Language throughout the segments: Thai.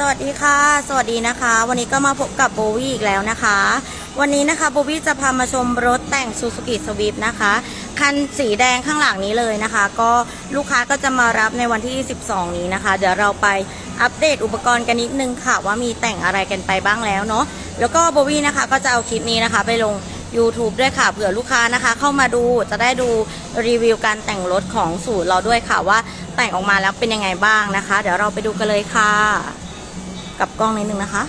สวัสดีค่ะ สวัสดีนะคะ วันนี้ก็มาพบกับโบวี่อีกแล้วนะคะ วันนี้นะคะโบวี่จะพามาชมรถแต่ง Suzuki Swift นะคะ คันสีแดงข้างหลังนี้เลยนะคะ ก็ลูกค้าก็จะมารับในวันที่ 12 นี้นะคะ เดี๋ยวเราไปอัปเดตอุปกรณ์กันนิดนึงค่ะ ว่ามีแต่งอะไรกันไปบ้างแล้วเนาะ แล้วก็โบวี่นะคะก็จะเอาคลิปนี้นะคะ ไปลง YouTube ด้วยค่ะเผื่อลูกค้านะคะ เข้ามาดูจะได้ดูรีวิวการแต่งรถของสูตรเราด้วยค่ะว่าแต่งออกมาแล้วเป็นยังไงบ้างนะคะ เดี๋ยวเราไปดูกันเลยค่ะ กับกล้องนิดนึงนะคะ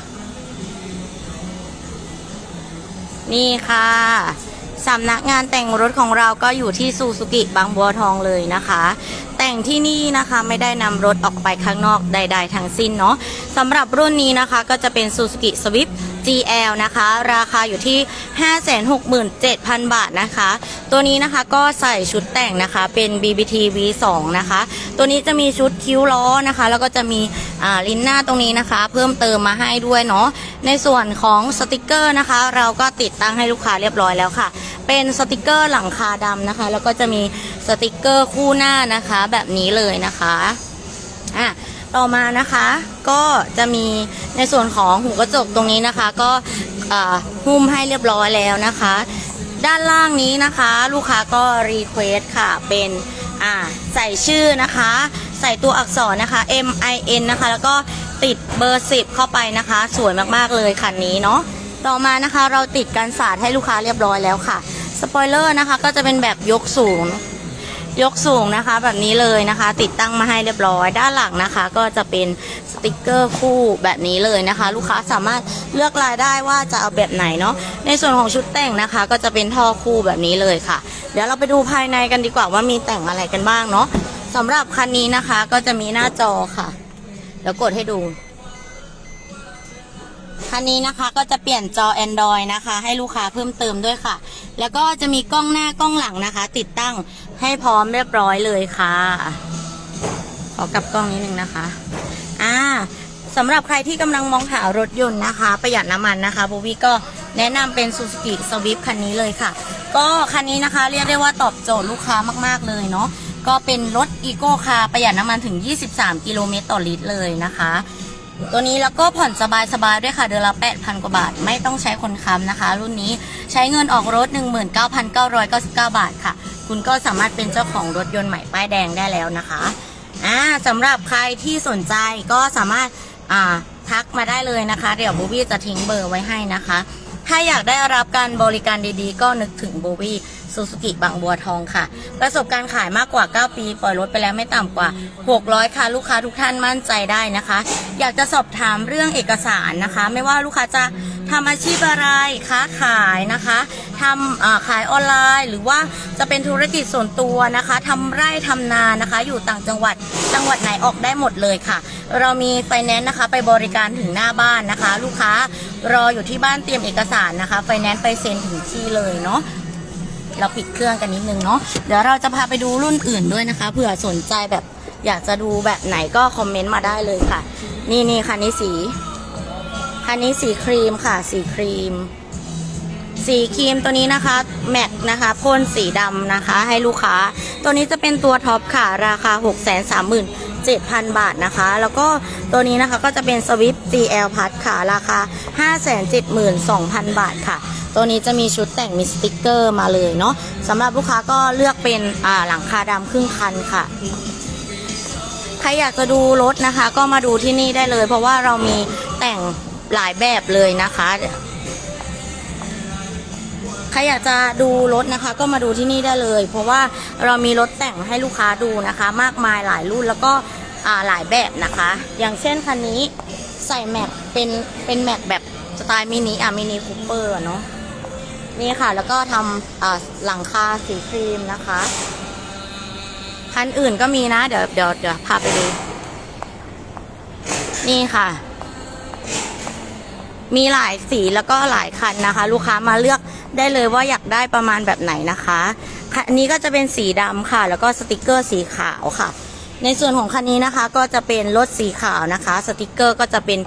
นี่ค่ะสำนักงานแต่งรถของเราก็อยู่ที่ซูซูกิบางบัวทองเลยนะคะ แต่งที่นี่นะคะไม่ได้นำรถออกไปข้างนอกใด ๆ ทั้งสิ้นเนาะสำหรับรุ่นนี้นะคะก็จะเป็นซูซูกิสวิฟ GL นะคะ ราคาอยู่ที่ 567,000 บาทนะคะ ตัวนี้นะคะก็ใส่ชุดแต่งนะคะเป็น BBT V2 นะคะ ตัวนี้จะมีชุดคิ้วล้อนะคะ แล้วก็จะมีลิ้นหน้าตรงนี้นะคะ เพิ่มเติมมาให้ด้วยเนาะในส่วนของสติกเกอร์นะคะ เราก็ติดตั้งให้ลูกค้าเรียบร้อยแล้วค่ะ เป็นสติกเกอร์หลังคาดำนะคะ แล้วก็จะมีสติกเกอร์คู่หน้านะคะ แบบนี้เลยนะคะอะ ต่อมานะคะก็จะมีในส่วนของหูกระจกตรงนี้นะคะ ก็หุ้มให้เรียบร้อยแล้วนะคะ ด้านล่างนี้นะคะ ลูกค้าก็รีเควสค่ะเป็นใส่ชื่อนะคะ ใส่ตัวอักษรนะคะ M I N นะคะ แล้วก็ติดเบอร์ 10 เข้าไปนะคะ สวยมากๆเลยคันนี้เนาะต่อมานะคะเราติดกันสาดให้ลูกค้าเรียบร้อยแล้วค่ะสปอยเลอร์นะคะก็จะเป็นแบบยกสูง ยกสูงนะคะแบบนี้เลยนะคะ ติดตั้งมาให้เรียบร้อยด้านหลังนะคะ ก็จะเป็นสติกเกอร์คู่แบบนี้เลยนะคะ ลูกค้าสามารถเลือกลายได้ว่าจะเอาแบบไหนเนาะในส่วนของชุดแต่งนะคะ ก็จะเป็นท่อคู่แบบนี้เลยค่ะ เดี๋ยวเราไปดูภายในกันดีกว่าว่ามีแต่งอะไรกันบ้างเนาะสำหรับคันนี้นะคะก็จะมีหน้าจอค่ะเดี๋ยวกดให้ดู คันนี้นะคะก็จะเปลี่ยนจอ Android นะคะ ให้ลูกค้าเพิ่มเติมด้วยค่ะ แล้วก็จะมีกล้องหน้ากล้องหลังนะคะ ติดตั้งให้พร้อมเรียบร้อยเลยค่ะ ขอกลับกล้องนิดนึงนะคะอ่าสำหรับใครที่กำลังมองหารถยนต์นะคะ ประหยัดน้ำมันนะคะโบวี่ก็แนะนำเป็น Suzuki Swift คันนี้เลยค่ะ ก็คันนี้นะคะเรียกได้ว่าตอบโจทย์ลูกค้ามาก ๆ เลยเนาะก็เป็นรถอีโก้คาประหยัดน้ำมันถึง 23 กิโลเมตรต่อลิตรเลยนะคะ ตัวนี้แล้วก็ผ่อนสบายๆด้วยค่ะ เดือนละ 8,000 กว่าบาท ไม่ต้องใช้คนค้ำนะคะ รุ่นนี้ใช้เงินออกรถ 19,999 บาทค่ะ คุณก็สามารถเป็นเจ้าของรถยนต์ใหม่ป้ายแดงได้แล้วนะคะอ่าสำหรับใครที่สนใจก็สามารถอ่าทักมาได้เลยนะคะ เดี๋ยวบูบี้จะทิ้งเบอร์ไว้ให้นะคะ ถ้าอยากได้รับการบริการดีๆ ก็นึกถึงโบวี่ซูซูกิบางบัวทองค่ะ ประสบการณ์ขายมากกว่า 9 ปี ปล่อยรถไปแล้วไม่ต่ำกว่า 600 ค่ะ ลูกค้าทุกท่านมั่นใจได้นะคะ อยากจะสอบถามเรื่องเอกสารนะคะ ไม่ว่าลูกค้าจะ ทำอาชีพอะไรค้าขายนะคะทำขายออนไลน์ หรือว่าจะเป็นธุรกิจส่วนตัวนะคะทำไร่ทำนานะคะ อยู่ต่างจังหวัดจังหวัดไหนออกได้หมดเลยค่ะ เรามีไฟแนนซ์นะคะ ไปบริการถึงหน้าบ้านนะคะ ลูกค้ารออยู่ที่บ้านเตรียมเอกสารนะคะไฟแนนซ์ไปเซ็นถึงที่เลยเนาะเราปิดเครื่องกันนิดนึงเนาะเดี๋ยวเราจะพาไปดูรุ่นอื่นด้วยนะคะเผื่อสนใจแบบอยากจะดูแบบไหนก็คอมเมนต์มาได้เลยค่ะ นี่นี่คันนี้สี คันนี้สีครีมค่ะ สีครีม สีครีมตัวนี้นะคะ แม็กนะคะพ่นสีดำนะคะ ให้ลูกค้า ตัวนี้จะเป็นตัวท็อปค่ะ ราคา 6 3 7 0 0 0 บาทนะคะ แล้วก็ตัวนี้นะคะก็จะเป็นสวิฟ GL พัดค่ะ ราคา 572,000 บาทค่ะ ตัวนี้จะมีชุดแต่งมีสติกเกอร์มาเลยเนาะสำหรับลูกค้าก็เลือกเป็นอ่าหลังคาดำครึ่งคันค่ะ ใครอยากจะดูรถนะคะ ก็มาดูที่นี่ได้เลย เพราะว่าเรามีแต่ง หลายแบบเลยนะคะ ใครอยากจะดูรถนะคะ ก็มาดูที่นี่ได้เลย เพราะว่าเรามีรถแต่งให้ลูกค้าดูนะคะ มากมายหลายรุ่นแล้วก็หลายแบบนะคะ อย่างเช่นคันนี้ใส่แม็กเป็นเป็นแม็กแบบสไตล์มินิอะมินิคูเปอร์เนาะนี่ค่ะ แล้วก็ทำหลังคาสีครีมนะคะ คันอื่นก็มีนะ เดี๋ยวเดี๋ยวเดี๋ยวพาไปดู นี่ค่ะ มีหลายสีแล้วก็หลายคันนะคะ ลูกค้ามาเลือกได้เลยว่าอยากได้ประมาณแบบไหนนะคะคันนี้ก็จะเป็นสีดำค่ะ แล้วก็สติกเกอร์สีขาวค่ะ ในส่วนของคันนี้นะคะก็จะเป็นรถสีขาวนะคะ สติกเกอร์ก็จะเป็น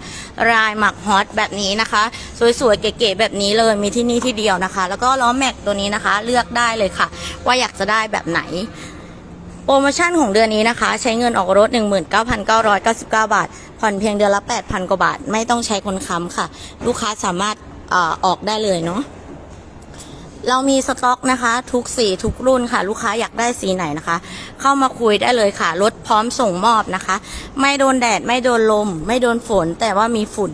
ลายหมักฮอตแบบนี้นะคะ สวยๆเก๋ๆแบบนี้เลยมีที่นี่ที่เดียวนะคะ แล้วก็ล้อแม็กตัวนี้นะคะ เลือกได้เลยค่ะ ว่าอยากจะได้แบบไหนโปรโมชั่นของเดือนนี้นะคะ ใช้เงินออกรถ 19,999 บาท ผ่อนเพียงเดือนละ 8,000 กว่าบาท ไม่ต้องใช้คนค้ำค่ะ ลูกค้าสามารถออออกได้เลยเนาะเรามีสต็อกนะคะ ทุกสีทุกรุ่นค่ะ ลูกค้าอยากได้สีไหนนะคะ เข้ามาคุยได้เลยค่ะรถพร้อมส่งมอบนะคะ ไม่โดนแดดไม่โดนลม ไม่โดนฝนแต่ว่ามีฝุ่น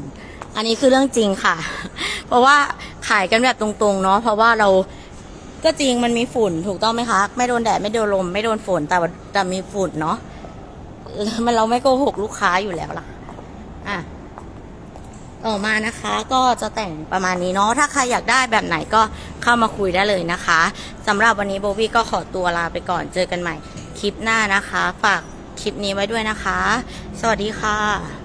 อันนี้คือเรื่องจริงค่ะ เพราะว่าขายกันแบบตรงๆเนาะเพราะว่าเราก็จริงมันมีฝุ่นถูกต้องไหมคะ ไม่โดนแดดไม่โดนลม ไม่โดนฝนแต่ว่าแต่มีฝุ่นเนาะมันเราไม่โกหกลูกค้าอยู่แล้วล่ะ อะต่อมานะคะก็จะแต่งประมาณนี้เนาะถ้าใครอยากได้แบบไหนก็เข้ามาคุยได้เลยนะคะสำหรับวันนี้โบวี่ก็ขอตัวลาไปก่อนเจอกันใหม่คลิปหน้านะคะ ฝากคลิปนี้ไว้ด้วยนะคะ สวัสดีค่ะ